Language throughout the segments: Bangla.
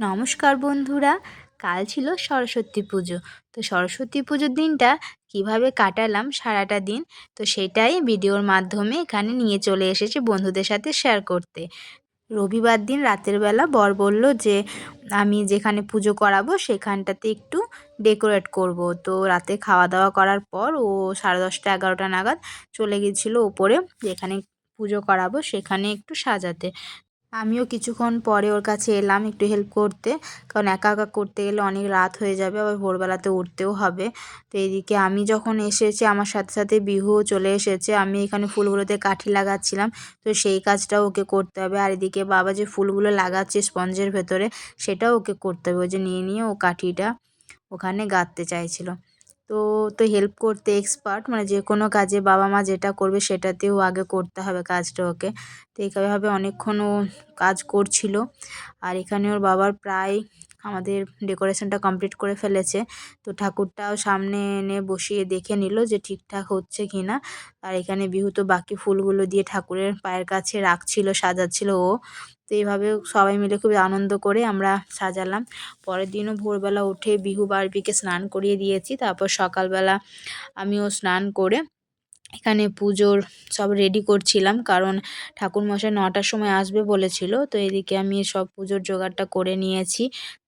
নমস্কার বন্ধুরা, কাল ছিল সরস্বতী পুজো। তো সরস্বতী পুজোর দিনটা কীভাবে কাটালাম সারাটা দিন, তো সেটাই ভিডিওর মাধ্যমে এখানে নিয়ে চলে এসেছি বন্ধুদের সাথে শেয়ার করতে। রবিবার দিন রাতের বেলা বর বলল যে, আমি যেখানে পুজো করাবো সেখানটাতে একটু ডেকোরেট করব। তো রাতে খাওয়া দাওয়া করার পর ও সাড়ে দশটা এগারোটা নাগাদ চলে গেছিল ওপরে যেখানে পুজো করাবো সেখানে একটু সাজাতে। আমিও কিছুক্ষণ পরে ওর কাছে এলাম একটু হেল্প করতে। কারণ একা একা করতে গেলে অনেক রাত হয়ে যাবে, আবার ভোরবেলাতে উঠতেও হবে। তো এদিকে আমি যখন এসেছি, আমার সাথে সাথে বিহুও চলে এসেছে। আমি এখানে ফুলগুলোতে কাঠি লাগাচ্ছিলাম। তো সেই কাজটাও ওকে করতে হবে। আর এদিকে বাবা যে ফুলগুলো লাগাচ্ছে স্পঞ্জের ভেতরে, সেটাও ওকে করতে হবে। ওই যে নিয়ে নিয়ে ও কাঠিটা ওখানে গাঁথতে চাইছিল। তো তো হেল্প করতে এক্সপার্ট মানে যে কোনো কাজে বাবা মা যেটা করবে সেটাতেও আগে করতে হবে কাজটা ওকে। তো এইভাবে অনেকক্ষণ ও কাজ করছিল। আর এখানে ওর বাবার প্রায় আমাদের ডেকোরেশনটা কমপ্লিট করে ফেলেছে। তো ঠাকুরটাও সামনে এনে বসিয়ে দেখে নিল যে ঠিকঠাক হচ্ছে কি না। আর এখানে বিহু তো বাকি ফুলগুলো দিয়ে ঠাকুরের পায়ের কাছে রাখছিল, সাজাচ্ছিল ও। তো এইভাবে সবাই মিলে খুবই আনন্দ করে আমরা সাজালাম। পরের দিনও ভোরবেলা উঠে বিহু বারবিকে স্নান করিয়ে দিয়েছি। তারপর সকালবেলা আমিও স্নান করে এখানে পুজোর সব রেডি করছিলাম, কারণ ঠাকুরমশাই নটার সময় আসবে বলেছিল, তো এদিকে আমি সব পুজোর জোগাড়টা করে নিয়েছি।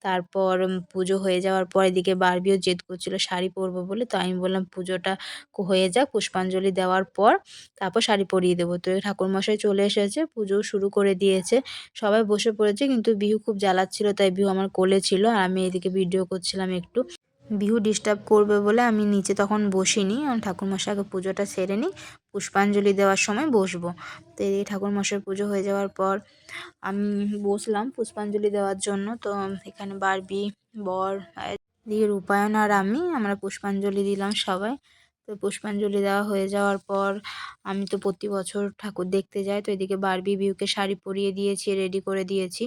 তারপর পুজো হয়ে যাওয়ার পর এদিকে বারবিও জেদ করছিল শাড়ি পরবো বলে, তো আমি বললাম পুজোটা হয়ে যাক, পুষ্পাঞ্জলি দেওয়ার পর তারপর শাড়ি পরিয়ে দেবো। তো ঠাকুরমশাই চলে এসেছে, পুজো শুরু করে দিয়েছে। সবাই বসে পড়েছে, কিন্তু বিহু খুব জ্বালাচ্ছিল, তাই বিহু আমার কোলে ছিল, আর আমি এদিকে ভিডিও করছিলাম একটু। বিহু ডিস্টার্ব করবে বলে আমি নিচে তখন বসিনি। আমি ঠাকুরমশাইকে পুজোটা সেরে নিই, পুষ্পাঞ্জলি দেওয়ার সময় বসবো। তো এই ঠাকুরমশাই পুজো হয়ে যাওয়ার পর আমি বসলাম পুষ্পাঞ্জলি দেওয়ার জন্য। তো এখানে বারবি, বর দিয়ে রূপায়ণ আর আমি, আমরা পুষ্পাঞ্জলি দিলাম সবাই। তো পুষ্পাঞ্জলি দেওয়া হয়ে যাওয়ার পর আমি তো প্রতি বছর ঠাকুর দেখতে যাই। তো এদিকে বারবি বিহুকে শাড়ি পরিয়ে দিয়েছি রেডি করে দিয়েছি।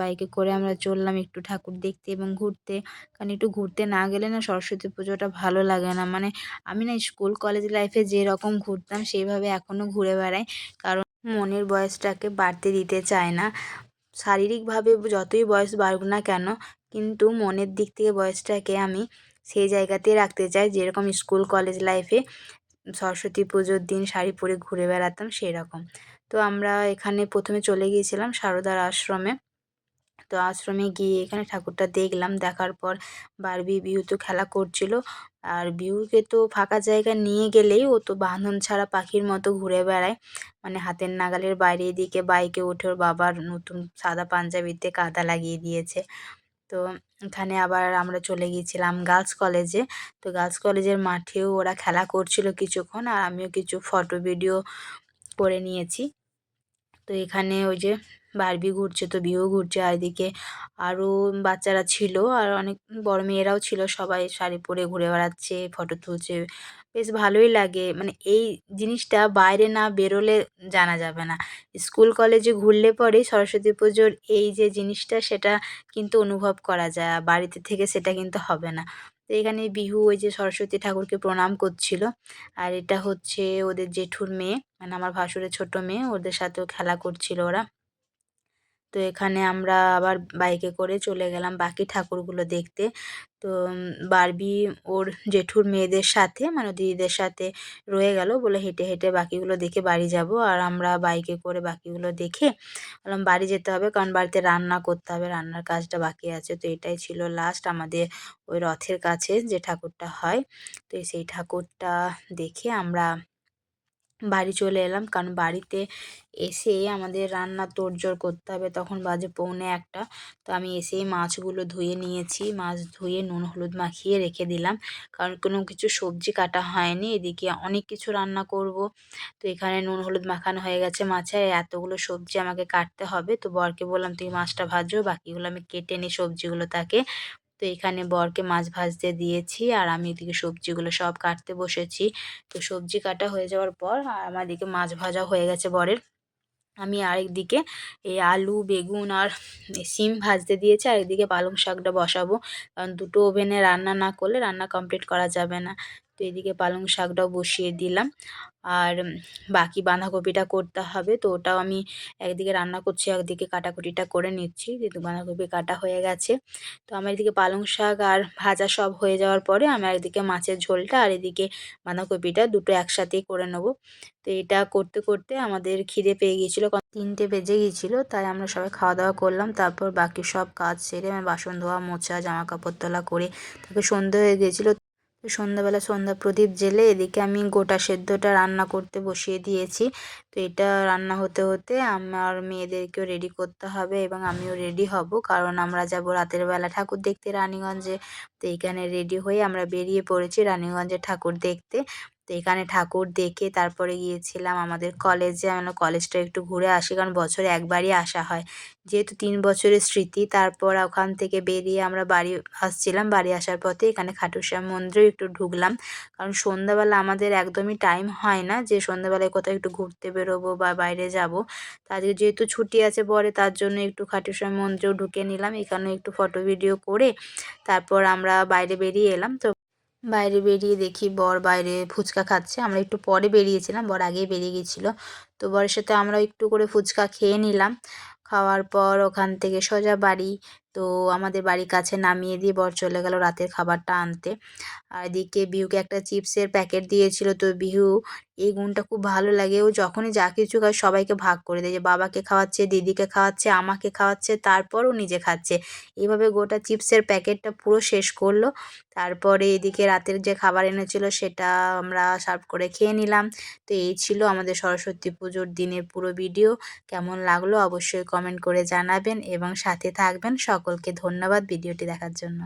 বাইকে করে আমরা চললাম একটু ঠাকুর দেখতে এবং ঘুরতে। কারণ একটু ঘুরতে না গেলে না সরস্বতী পুজোটা ভালো লাগে না। মানে আমি না স্কুল, কলেজ লাইফে যেরকম ঘুরতাম সেইভাবে এখনও ঘুরে বেড়াই। কারণ মনের বয়সটাকে বাড়তে দিতে চায় না। শারীরিকভাবে যতই বয়স বাড়ুক না কেন, কিন্তু মনের দিক থেকে বয়সটাকে আমি সেই জায়গাতেই রাখতে চাই যেরকম স্কুল, কলেজ লাইফে সরস্বতী পুজোর দিন শাড়ি পরে ঘুরে বেড়াতাম সেই রকম তো আমরা এখানে প্রথমে চলে গিয়েছিলাম সারদার আশ্রমে। তো আশ্রমে গিয়ে এখানে ঠাকুরটা দেখলাম। দেখার পর বারবি বিহু তো খেলা করছিল। আর বিহুকে তো ফাঁকা জায়গা নিয়ে গেলেই ও তো বাঁধন ছাড়া পাখির মতো ঘুরে বেড়ায়। মানে হাতের নাগালের বাইরে এদিকে বাইকে উঠে ওর বাবার নতুন সাদা পাঞ্জাবিতে কাদা লাগিয়ে দিয়েছে। তো এখানে আবার আমরা চলে গিয়েছিলাম গার্লস কলেজে। তো গার্লস কলেজের মাঠেও ওরা খেলা করছিল কিছুক্ষণ আর আমিও কিছু ফটো, ভিডিও করে নিয়েছি। তো এখানে ওই যে বারবি ঘুরছে, তো বিও ঘুরছে। আর এদিকে আরও বাচ্চারা ছিল আর অনেক বড় মেয়েরাও ছিল। সবাই শাড়ি পরে ঘুরে বেড়াচ্ছে, ফটো তুলছে। বেশ ভালোই লাগে। মানে এই জিনিসটা বাইরে না বেরোলে জানা যাবে না। স্কুল, কলেজে ঘুরলে পরেই সরস্বতী পুজোর এই যে জিনিসটা, সেটা কিন্তু অনুভব করা যায়। বাড়িতে থেকে সেটা কিন্তু হবে না। তো এখানে বিহু ওই যে সরস্বতী ঠাকুরকে প্রণাম করছিল। আর এটা হচ্ছে ওদের জেঠুর মেয়ে মানে আমার ভাসুরের ছোট মেয়ে, ওদের সাথেও খেলা করছিল ওরা। তো এখানে আমরা আবার বাইকে করে চলে গেলাম বাকি ঠাকুরগুলো দেখতে। তো বারবি ওর জেঠুর মেয়েদের সাথে মানে দিদিদের সাথে রয়ে গেল। বলে হেঁটে হেঁটে বাকিগুলো দেখে বাড়ি যাব। আর আমরা বাইকে করে বাকিগুলো দেখে বললাম, বাড়ি যেতে হবে কারণ বাড়িতে রান্না করতে হবে। রান্নার কাজটা বাকি আছে। তো এটাই ছিল লাস্ট আমাদের ওই রথের কাছে যে ঠাকুরটা হয়। তো সেই ঠাকুরটা দেখে আমরা বাড়ি চলে এলাম। কারণ বাড়িতে এসে আমাদের রান্না তোড়জোড় করতে হবে। তখন বাজে পৌনে একটা। তো আমি এসেই মাছগুলো ধুয়ে নিয়েছি। মাছ ধুয়ে নুন, হলুদ মাখিয়ে রেখে দিলাম। কারণ কোনো কিছু সবজি কাটা হয়নি। এদিকে অনেক কিছু রান্না করব। তো এখানে নুন, হলুদ মাখানো হয়ে গেছে মাছে এতগুলো সবজি আমাকে কাটতে হবে। তো বরকে বললাম, তুই মাছটা ভাজো। বাকিগুলো আমি কেটে নিই সবজিগুলো তাকে। তো এখানে বরকে মাছ ভাজতে দিয়েছি আর আমি এদিকে সবজিগুলো সব কাটতে বসেছি। তো সবজি কাটা হয়ে যাওয়ার পর আর আমার দিকে মাছ ভাজা হয়ে গেছে বরের। আমি আরেক দিকে এই আলু, বেগুন আর সিম ভাজতে দিয়েছি আর একদিকে পালং শাকটা বসাবো। কারণ দুটো ওভেনে রান্না না করলে রান্না কমপ্লিট করা যাবে না। তো এদিকে পালং শাকটাও বসিয়ে দিলাম। আর বাকি বাঁধাকপিটা করতে হবে, তো ওটাও আমি একদিকে রান্না করছি, একদিকে কাটাকুটিটা করে নিচ্ছি, যেহেতু বাঁধাকপি কাটা হয়ে গেছে। তো আমার এদিকে পালং শাক আর ভাজা সব হয়ে যাওয়ার পরে আমি একদিকে মাছের ঝোলটা আর এদিকে বাঁধাকপিটা দুটো একসাথেই করে নেব। তো এটা করতে করতে আমাদের খিদে পেয়ে গিয়েছিল তিনটে বেজে গিয়েছিল, তাই আমরা সবাই খাওয়া দাওয়া করলাম। তারপর বাকি সব কাজ সেরে আমি বাসন ধোয়া, মোছা জামা কাপড় তোলা করে তারপর সন্ধে হয়ে গিয়েছিল। সন্ধ্যাবেলা সন্ধ্যা প্রদীপ জেলে এদিকে আমি গোটা সেদ্ধটা রান্না করতে বসিয়ে দিয়েছি। তো এটা রান্না হতে হতে আমার মেয়েদেরকেও রেডি করতে হবে এবং আমিও রেডি হব। কারণ আমরা যাব রাতের বেলা ঠাকুর দেখতে রানীগঞ্জে। তো এইখানে রেডি হয়ে আমরা বেরিয়ে পড়েছি রানীগঞ্জে ঠাকুর দেখতে। তো এখানে ঠাকুর দেখে তারপরে গিয়েছিলাম আমাদের কলেজে আমরা কলেজটা একটু ঘুরে আসি কারণ বছরে একবারই আসা হয়। যেহেতু তিন বছরের স্মৃতি, তারপর ওখান থেকে বেরিয়ে আমরা বাড়ি আসছিলাম। বাড়ি আসার পথে এখানে খাটুশ্যাম মন্দিরেও একটু ঢুকলাম। কারণ সন্ধ্যাবেলা আমাদের একদমই টাইম হয় না যে সন্ধ্যাবেলায় কোথাও একটু ঘুরতে বেরোবো বা বাইরে যাব। তাদের যেহেতু ছুটি আছে পরে, তার জন্য একটু খাটুশ্যাম মন্দিরেও ঢুকে নিলাম। এখানে একটু ফটো ভিডিও করে তারপর আমরা বাইরে বেরিয়ে এলাম। তো বাইরে বেরিয়ে দেখি বর বাইরে ফুচকা খাচ্ছে। আমরা একটু পরে বেরিয়েছিলাম, বর আগেই বেরিয়ে গেছিল। তো বরের সাথে আমরা একটু করে ফুচকা খেয়ে নিলাম। খাওয়ার পর ওখান থেকে সোজা বাড়ি, তো আমাদের বাড়ির কাছে নামিয়ে দিয়ে বর চলে গেল রাতের খাবারটা আনতে। আর এদিকে বিহুকে একটা চিপসের প্যাকেট দিয়েছিল, তো বিহু এই গুণটা খুব ভালো লাগে। ও যখনই যা কিছু খায় সবাইকে ভাগ করে দেয় যে, বাবাকে খাওয়াচ্ছে, দিদিকে খাওয়াচ্ছে, আমাকে খাওয়াচ্ছে তারপরও নিজে খাচ্ছে। এইভাবে গোটা চিপসের প্যাকেটটা পুরো শেষ করল। তারপরে এদিকে রাতের যে খাবার এনেছিল সেটা আমরা সার্ভ করে খেয়ে নিলাম। তো এই ছিল আমাদের সরস্বতী পুজোর দিনের পুরো ভিডিও। কেমন লাগল অবশ্যই কমেন্ট করে জানাবেন এবং সাথে থাকবেন। সকলকে ধন্যবাদ ভিডিওটি দেখার জন্য।